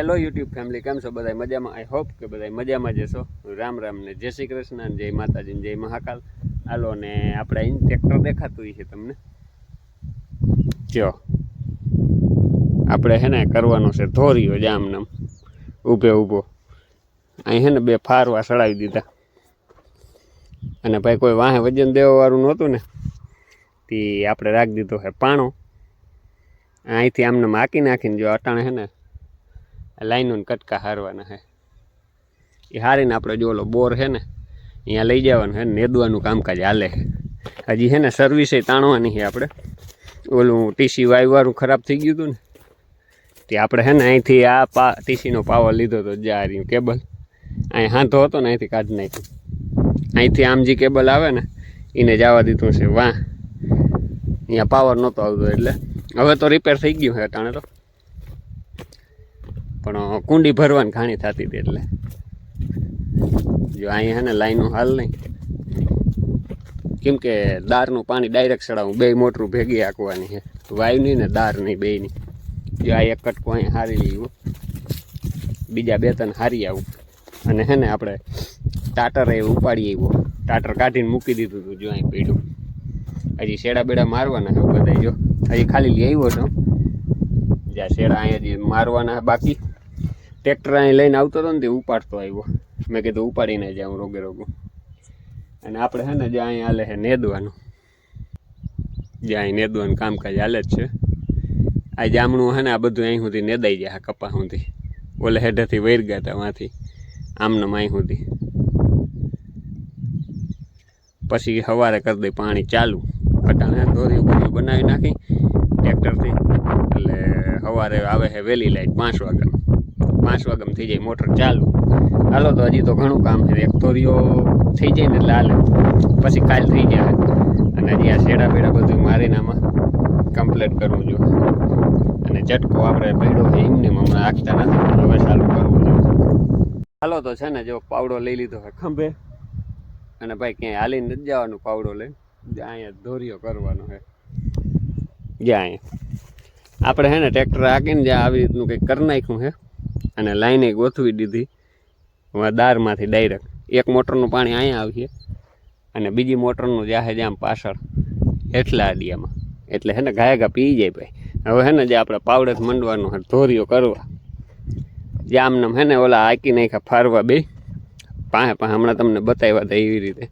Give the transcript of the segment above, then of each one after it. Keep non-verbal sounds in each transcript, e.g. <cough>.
Hello YouTube family કેમ છો બધા મજામાં? આઈ હોપ કે બધા મજામાં જશો રામ રામ ને જય શ્રી કૃષ્ણ અને જય માતાજી જય મહાકાલ. હાલો ને આપણે અહીં ટ્રેક્ટર દેખાતું છે તમને. જો. આપણે હે ને કરવાનો છે ધોરીઓ જામ નામ ઊભે ઊભો. અહીં હે ને બે ફારવા સડાવી દીધા. અને ભાઈ કોઈ વાહે વજન દેવા વાળું નહોતું ને, તે આપણે રાખી દીધો છે પાણો. અહીંથી આમને માકી નાખીને જો અટાણે હે ને લાઈનોને કટકા હારવાના છે એ હારીને આપણે જો ઓલો બોર છે ને, અહીંયા લઈ જવાનું છે નેદવાનું કામકાજ હાલે હજી છે ને સર્વિસે તાણવાની છે આપણે. ઓલું ટીસી વાયવાળું ખરાબ થઈ ગયું હતું ને, તે આપણે છે ને અહીંથી આ પા, ટીસીનો પાવર લીધો હતો જા રહ્યું કેબલ. અહીં હાથો હતો ને અહીંથી કાઢી નાખ્યું. અહીંથી આમ જે કેબલ આવે ને, એને જવા દીધું છે. વાહ. અહીંયા પાવર નહોતો આવતો એટલે. હવે તો રિપેર થઈ ગયું છે અટાણે તો. પણ કુંડી ભરવાની ઘાણી થતી હતી એટલે. જો અહીંયા ને લાઈનો હાલ નહીં. કેમ કે દારનું પાણી ડાયરેક્ટ ચડાવું બે મોટરું ભેગી આંકવાની છે વાયુની ને દારની નહીં જો આ એક કટકો અહીંયા હારી લીધું બીજા બે ત્રણ હારી આવું. અને હે ને આપણે ટાટર એ ઉપાડી આવ્યો. ટાટર કાઢીને મૂકી દીધું હતું જો અહીં પીડ્યું. હજી શેડા બેડા મારવાના છે બધા જો. હજી ખાલી લઈ આવ્યો છો. જ્યાં શેડા અહીંયા મારવાના બાકી. ટ્રેક્ટર અહીં લઈને આવતો હતો ને તે ઉપાડતો આવ્યો. મેં કીધું ઉપાડીને જાઉં રોગે રોગું. અને આપણે છે ને જે અહીં હાલે છે નેદવાનું. જે અહીં નેદવાનું કામકાજ હાલે જ છે. આ જામણું છે ને આ બધું અહીં સુધી નેદાઈ જાય કપા સુધી. ઓલે હેઠેથી વૈર ગયા હતા વાંથી. આમને અહીં સુધી. પછી સવારે કરી દઈ પાણી ચાલુ. અટાણે દોરી ઉપર બનાવી નાખી ટ્રેક્ટરથી. એટલે સવારે આવે છે વહેલી લાઈટ પાંચ વાગ્યાનું પાંચ વાગ્યામાં થઈ જાય, મોટર ચાલુ. હાલો તો હજી તો ઘણું કામ છે. એક ધોરીઓ થઈ જાય ને હાલે. પછી કાલ થઈ જાય. અને હજી આ શેડા બેડા બધું મારીને આમાં કમ્પ્લીટ કરવું જોઈએ અને ચટકો આપણે પડ્યો છે એમને હમણાં આખતા નથી હવે ચાલુ કરવું જોઈએ હાલો તો છે ને જો પાવડો લઈ લીધો હોય ખંભે. અને ભાઈ ક્યાંય હાલીને નથી જવાનું પાવડો જ્યાં અહીંયા દોરીઓ કરવાનો છે. જ્યાં અહીંયા. આપણે છે ને ટ્રેક્ટર હાકીને જ્યાં આવી રીતનું કંઈક કરી નાખ્યું છે. અને લાઈને ગોથવી દીધી. દારમાંથી ડાયરેક્ટ એક મોટરનું પાણી અહીંયા આવશે અને બીજી મોટરનું જાહે જામ પાછળ એટલા અડિયામાં. એટલે હે ને ગાય ગા પી જાય ભાઈ. હવે હે ને જે આપણે પાવડે મંડવાનું છે ધોરીઓ કરવા. જે આમનામ હે ને ઓલા આકી નાખ્યા ફારવા બે. પાસે પાસે હમણાં તમને બતાવ્યા હતા એવી રીતે.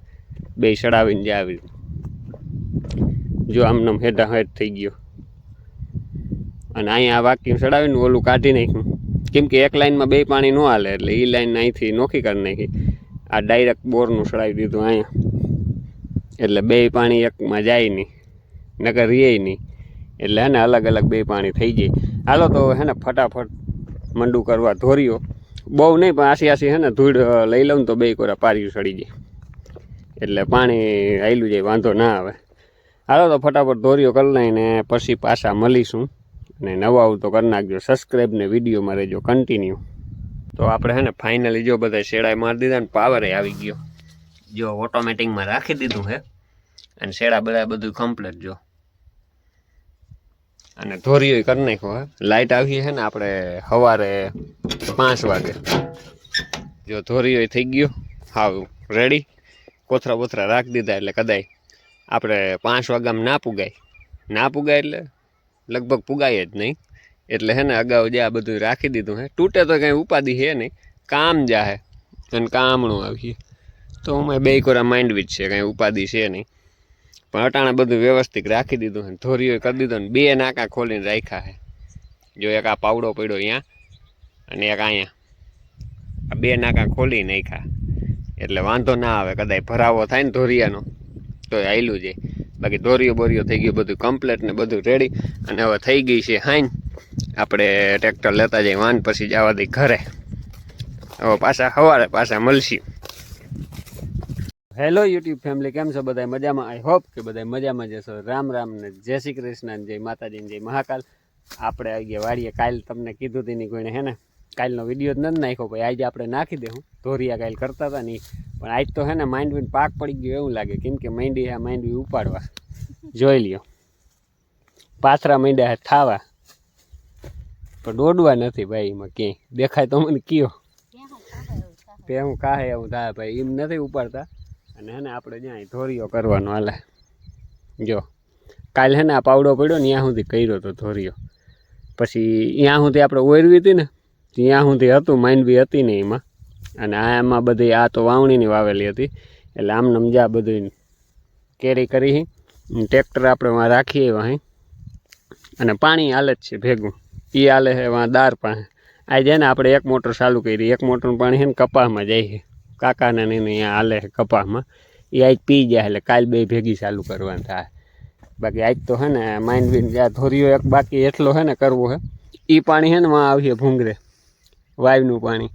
બે ચડાવીને જે આવી જો આમનામ હેઠા હેઠ થઈ ગયો. અને અહીંયા વાક્ય ચડાવીને ઓલું કાઢી નાખ્યું. કેમ કે એક લાઇનમાં બે પાણી ન હાલે એટલે એ લાઇન અહીંથી નોખી કરી નાખી. આ ડાયરેક્ટ બોરનું સડાવી દીધું અહીંયા. એટલે બે પાણી એકમાં જાય નહીં, નકર રીએ નહીં. એટલે હે ને અલગ અલગ બે પાણી થઈ જાય. હાલો તો હે ને ફટાફટ મંડું કરવા ધોરીઓ બહુ નહીં, પણ આસી આસી હે ને ધૂળ લઈ લઉં તો બે કોરા પાર્યું સડી જાય. એટલે પાણી આવેલું જાય, વાંધો ના આવે. હાલો તો ફટાફટ ધોરીઓ કરી લઈને પછી પાછા મળીશું. અને નવા આવું તો કરી નાખજો. સબસ્ક્રાઈબ ને વિડીયોમાં રહેજો. કન્ટિન્યુ તો આપણે હે ને ફાઇનલી જો બધા શેડાએ મારી દીધા ને પાવરે આવી ગયો. જો ઓટોમેટિકમાં રાખી દીધું હે. અને શેડા બધા બધું કમ્પ્લીટ જો. અને ધોરીઓ કરી નાખ્યો હે. લાઇટ આવી છે ને આપણે સવારે પાંચ વાગે. જો ધોરીઓ થઈ ગયો. હાવ રેડી કોથરા બોથરા રાખી દીધા એટલે કદાચ આપણે પાંચ વાગ્યામાં ના પુગાય. ના પુગાય એટલે લગભગ પુગાય જ નહીં. એટલે હે ને અગાઉ જે આ બધું રાખી દીધું હે, તૂટે તો કંઈ ઉપાધિ હે નહીં. કામ જાહે અને કામણું આવીએ. તો અમે બે કોરા માઇન્ડવીચ છે, કંઈ ઉપાધિ છે નહીં. પણ અટાણે બધું વ્યવસ્થિત રાખી દીધું હે ધોરીઓ કરી દીધો ને, બે નાકા ખોલીને રાખ્યા હે. જો એક આ પાવડો પડ્યો અહીંયા અને એક અહીંયા. આ બે નાકા ખોલી નાખ્યા. એટલે વાંધો ના આવે કદાચ ભરાવો થાય ને ધોરિયાનો. તો આયલું જાય બાકી દોરીઓ બોરીઓ થઈ ગયું બધું કમ્પ્લેટ ને બધું રેડી અને હવે થઈ ગઈ છે હાઈન આપણે ટ્રેક્ટર લેતા જઈએ, વાન પછી જવા દઈ ઘરે. હવે પાછા સવારે પાછા મળશી. હેલો યુટ્યુબ ફેમિલી કેમ છો બધા મજામાં? આઈ હોપ કે બધા મજામાં જશો. રામ રામ ને જય શ્રી કૃષ્ણ જય માતાજી જય મહાકાલ. આપણે આવી ગયા વાડીએ. કાલ તમને કીધું તેની કોઈને, હે ને? કાલનો વીડિયો જ નથી નાખ્યો ભાઈ આજે આપણે નાખી દેવું ધોરિયા કાલ કરતા હતા નહીં પણ આજ તો હે ને માંડવીને પાક પડી ગયો એવું લાગે, કેમ કે માંડવી આ માંડવી ઉપાડવા. જોઈ લ્યો. પાથરા માંડ્યા થાવા પણ દોડવા નથી ભાઈ એમાં ક્યાંય. દેખાય તો મને કયો. તે હું કાહે એવું થાય ભાઈ, એમ નથી ઉપાડતા. અને હે ને આપણે જ્યાં ધોરીઓ કરવાનો હાલે. જો, કાલે હે ને આ પાવડો પડ્યો ને, ત્યાં સુધી કર્યો તો ધોરીઓ. પછી ત્યાં સુધી આપણે ઓરવી હતી ને, ત્યાં સુધી હતું, માંડવી હતી ને એમાં. અને આ એમાં બધી આ તો વાવણીની વાવેલી હતી. એટલે આમ નમજા બધું કેરી કરી ટ્રેક્ટર આપણે વાં રાખીએ વાં અને પાણી હાલે જ છે ભેગું. એ હાલે છે વાં દાર પાસે. આજે ને આપણે એક મોટર ચાલુ કરી, એક મોટરનું પાણી છે ને કપાસમાં જાય છે કાકાને ને એને અહીંયા હાલે છે કપાસમાં એ આજ પી જાય એટલે કાલ બે ભેગી ચાલુ કરવાની થાય. બાકી આજ તો છે ને માઇન્ડ બીન જ્યાં ધોરીઓ એક બાકી એટલો છે ને કરવો છે એ પાણી છે ને વાં આવીએ ભૂંગરે. વાયુનું પાણી.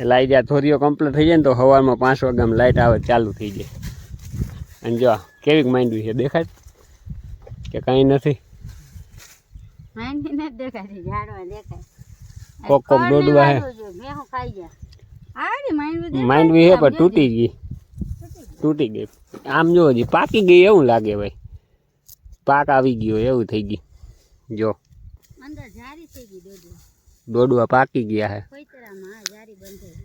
એટલે આ થોરીઓ કમ્પ્લીટ થઈ જાય ને તો સવારમાં પાંચ વાગ્યામાં લાઇટ આવે ચાલુ થઈ જાય. અને જો કેવીક કેવી માંડવી છે દેખાય? કે કાંઈ નથી? કોક કોક દોડવા હે. માંડવી છે પણ તૂટી ગઈ. તૂટી ગઈ. આમ જો હજી પાકી ગઈ એવું લાગે ભાઈ. પાક આવી ગયો એવું થઈ ગઈ જો. દોડવા. પાકી ગયા હે. હા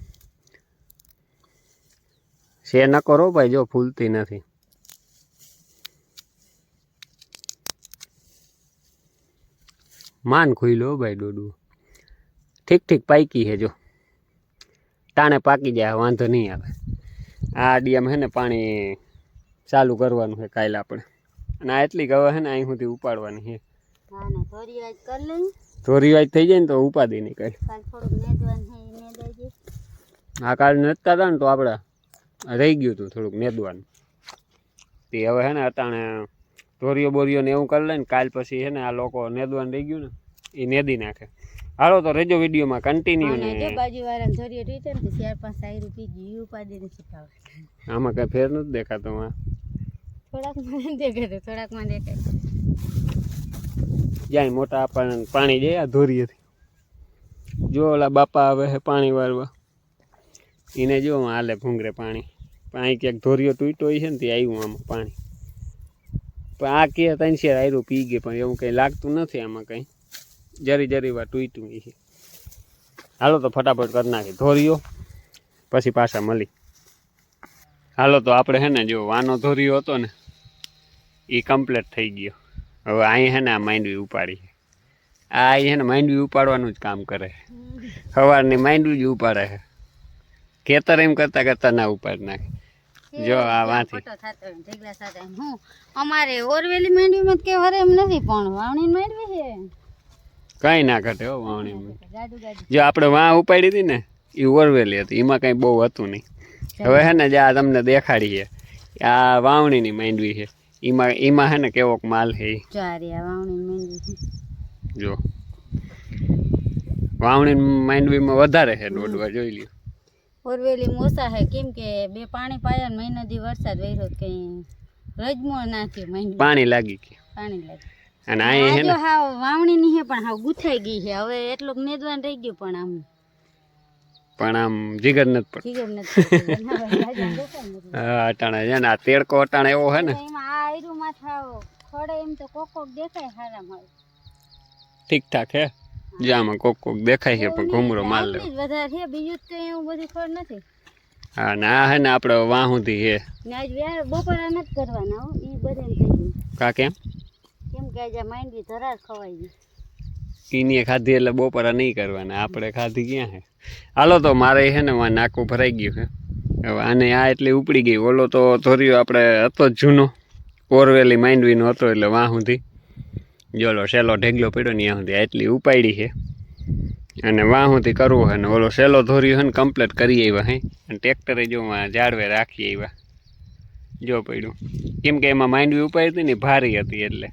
છે ન કરો ભાઈ જો ફૂલતી નથી. માન ખુલ્લો લો ભાઈ દોડવું ઠીક ઠીક પાકી છે જો. ટાણે પાકી જાય વાંધો નહીં આવે. આ ડીએમ છે ને પાણી ચાલુ કરવાનું છે કાલે આપણે. અને આ એટલી ગવા છે ને અહીં સુધી ઉપાડવાની છે. હા ધોરી વાજ થઈ જાય ને તો ઉપાદી નહીં કાંઈ થોડુંક નેદવાનું છે ઈ નેદાઈ જાય આ કાળ નતા હતા ને તો આપણે રહી ગયું હતું થોડુંક નેદવાનું. તે હવે છે ને અટાણે ધોરીઓ બોરીઓ ને એવું કરી લે ને કાલ પછી છે ને આ લોકો નેદવાનું રહી ગયું ને એ નેદી નાખે. હાલો તો રેજો વિડીયોમાં કન્ટિન્યુ ને. ચાર પાંચ ગયું ઉપાડી આમાં કઈ ફેર નથી દેખાતો માં થોડાકમાં દેખાતો થોડાકમાં દેખાય. જ્યાં મોટા આપણને પાણી જાય આ ધોરીએથી. જો ઓલા બાપા આવે છે પાણી વાળવા. એને જો હાલે ભૂંગરે પાણી. પાણી ક્યાંક ધોરીઓ તૂટ્યો છે ને તે આવ્યું આમાં પાણી. પણ આ કે ત્રણ શેર આયરું પી ગયું, પણ એવું કંઈ લાગતું નથી આમાં કંઈ. જરી જરી વાર તૂટ્યું છે હાલો તો ફટાફટ કરી નાખી ધોરીઓ, પછી પાછા મળી. હાલો તો આપણે છે ને જો વાનો ધોરીઓ હતો ને એ કમ્પ્લીટ થઈ ગયો. હવે અહીં છે ને આ માંડવી ઉપાડી આ અહીં હે ને માંડવી ઉપાડવાનું જ કામ કરે સવારની માંડવી જ ઉપાડે છે. ખેતર એમ કરતા કરતાં ના ઉપાડી નાખે. જો આ વાંથી. ઢીકલા સાથે હું અમારે ઓરવેલી માંડવીમાં કે વરે એમ નથી પણ વાવણી માંડવી છે. કંઈ ના ઘટે હો ગાડું જો આપણે વાં ઉપાડી હતી ને એ ઓરવેલી હતી એમાં કંઈ બહુ હતું નહીં. હવે છે ને જે આ તમને દેખાડી છે આ વાવણીની માંડવી છે. એમાં એમાં હે ને કેવોક માલ વાવણી છે. જો. વાવણી માંડવીમાં વધારે છે દોડવા જોઈ લ્યો. ઓરવેલી મોસા હે કેમ કે બે પાણી પાયા ને મહિનો દી વરસાદ વહેરો કઈ રજમો ના થયો પાણી લાગી ગયું. પાણી લાગે અને આ હે ને હા વાવણી ની હે પણ હા ગુથાઈ ગઈ છે હવે એટલું મેદવાન રહી ગયું પણ આમ. પણ આમ જીગર નથી પડતું. જીગર નથી. <laughs> હા, અટાણે છે ને આ તેડકો અટાણે એવો હે ને. એમાં આ આયરું માં થાવ ખડે એમ તો કોક કોક દેખાય હારા માલ ઠીક ઠાક હે. જે આમાં કોક કોક દેખાય છે પણ ઘૂમરો માલ લે વધારે છે બીજું તો એવું બધું ખડ નથી. હા ને છે ને આપણે વાં સુધી છે. બપોરા નથી કરવાના હો એ બધાને કા કેમ? કેમ કે આજે માંડવી ધરાર ખવાઈ ગઈ. કીનીએ ખાધી એટલે બપોરા નહીં કરવાના આપણે ખાધી ક્યાં છે હાલો તો મારે છે ને વાં નાકું ભરાઈ ગયું છે. હવે આને આ એટલી ઉપડી ગઈ ઓલો તો ધોર્યો આપણે હતો જૂનો ઓરવેલી માંડવીનો હતો એટલે વાહુંથી જોલો સેલો ઢેગલો પડ્યો ને ત્યાં સુધી એટલી ઉપાડી છે. અને વાહુંથી કરવું હોય ને ઓલો સેલો ધોર્યો હોય ને કમ્પ્લીટ કરી આવ્યા હે. અને ટ્રેક્ટરે જો વાં જાળવે રાખી આવ્યા જો પડ્યું. કેમ કે એમાં માંડવી ઉપાડી હતી ને ભારી હતી એટલે.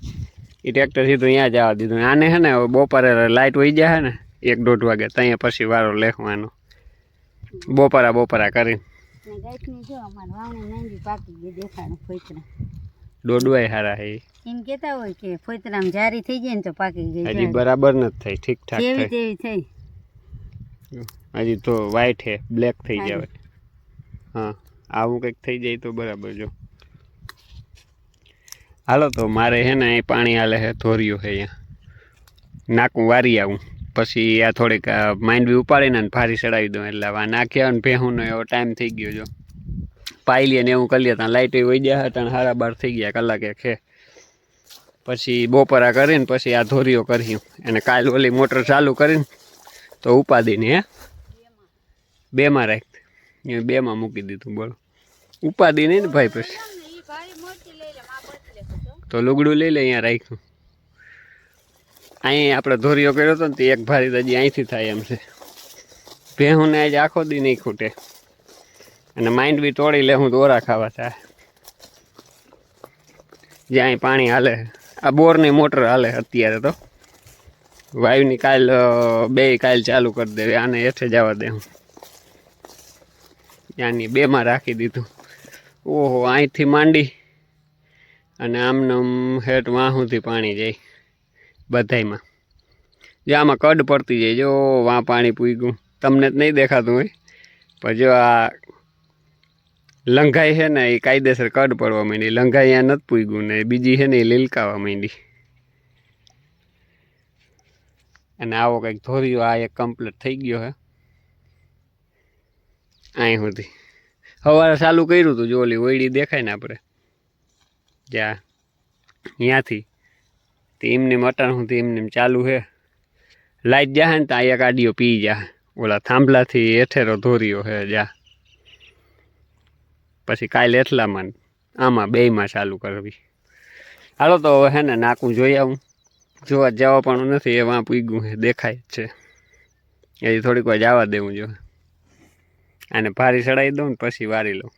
એ ટ્રેક્ટર સીધું ત્યાં જવા દીધું. આને છે ને બપોરે લાઇટ વહી જાય ને એક દોઢ વાગે ત્યાં પછી વારો લેખવાનો બપોરા બપોરા કરીને. ડોડવાય દોડવાય સારા છે એમ કેતા હોય કે ફોતરામ જારી થઈ જાય ને તો પાકી ગઈ હજી બરાબર નથી થઈ ઠીક ઠાક જેવી થઈ તેવી થઈ. હજી તો વ્હાઈટ હે બ્લેક થઈ જાય હા આવું કંઈક થઈ જાય તો બરાબર જો. હાલો તો મારે હે ને અહીં પાણી હાલે હે ધોર્યું હે અહીંયા. નાકું વારી આવું. પછી આ થોડીક માઇન્ડ બી ઉપાડીને અને ફારી ચડાવી દઉં. એટલે આ નાખ્યા અને ભેહુંનો એવો ટાઈમ થઈ ગયો જો. પાયલી ને એવું કરી લે ત્યાં લાઇટ વહી ગયા હતા હારા બાર થઈ ગયા કલાકે ખે પછી બપોરા કરીને પછી આ ધોરીઓ કર્યું અને કાલ ઓલી મોટર ચાલુ કરીને તો ઉપાદીને હે? બેમાં રાખ બેમાં મૂકી દીધું, બોલો. ઉપાદી નહીં ને ભાઈ પછી. તો લુગડું લઈ લે અહીંયા રાખ્યું. અહીં આપણે ધોરીઓ કર્યો હતો ને તે એક ભારી હજી અહીંથી થાય એમ છે. ભેહુંને આજે આખો દી નહીં ખૂટે. અને માઇન્ડ બી તોડી લે, હું દોરા ખાવા થાય. જ્યાં પાણી હાલે. આ બોરની મોટર હાલે અત્યારે તો. વાયુની કાલ બે કાલ ચાલુ કરી દેવી, આને હેઠે જવા દે હું ત્યાંની બેમાં રાખી દીધું. ઓહો અહીંથી માંડી અને આમને હેઠ વાહુંથી પાણી જાય બધાયમાં. જે આમાં કડ પડતી જાય, જો વાં પાણી પૂગ્યું. તમને જ નહીં દેખાતું હોય, પણ જો આ લંઘાઈ છે ને એ કાયદેસર કડ પડવા માંડી. લંઘાઈ અહીંયા નથી પૂગ્યું ને બીજી છે ને એ લીલકાવા માંડી. અને આવો કંઈક ધોર્યો, આ એક કમ્પ્લીટ થઈ ગયો હે. અહીં સુધી સવારે ચાલુ કર્યું હતું જો ઓલી ઓયડી દેખાય ને આપણે જ્યાં ત્યાંથી તે એમને મટણ સુધી એમને ચાલુ છે લાઈટ જાહે ને ત્યાં એક આડીઓ પી જા ઓલા થાંભલાથી હેઠેરો ધોરીઓ છે જા. પછી કાલે એટલામાં આમાં બેયમાં ચાલુ કરવી. હાલો તો હવે હે ને નાકું જોઈ આવું. જોવા જવા પણ નથી, એ વાં પૂગ્યું છે, દેખાય જ છે. એ થોડીક વાર જવા દેવું જો. આને ભારી ચડાવી દઉં ને પછી વારી લઉં.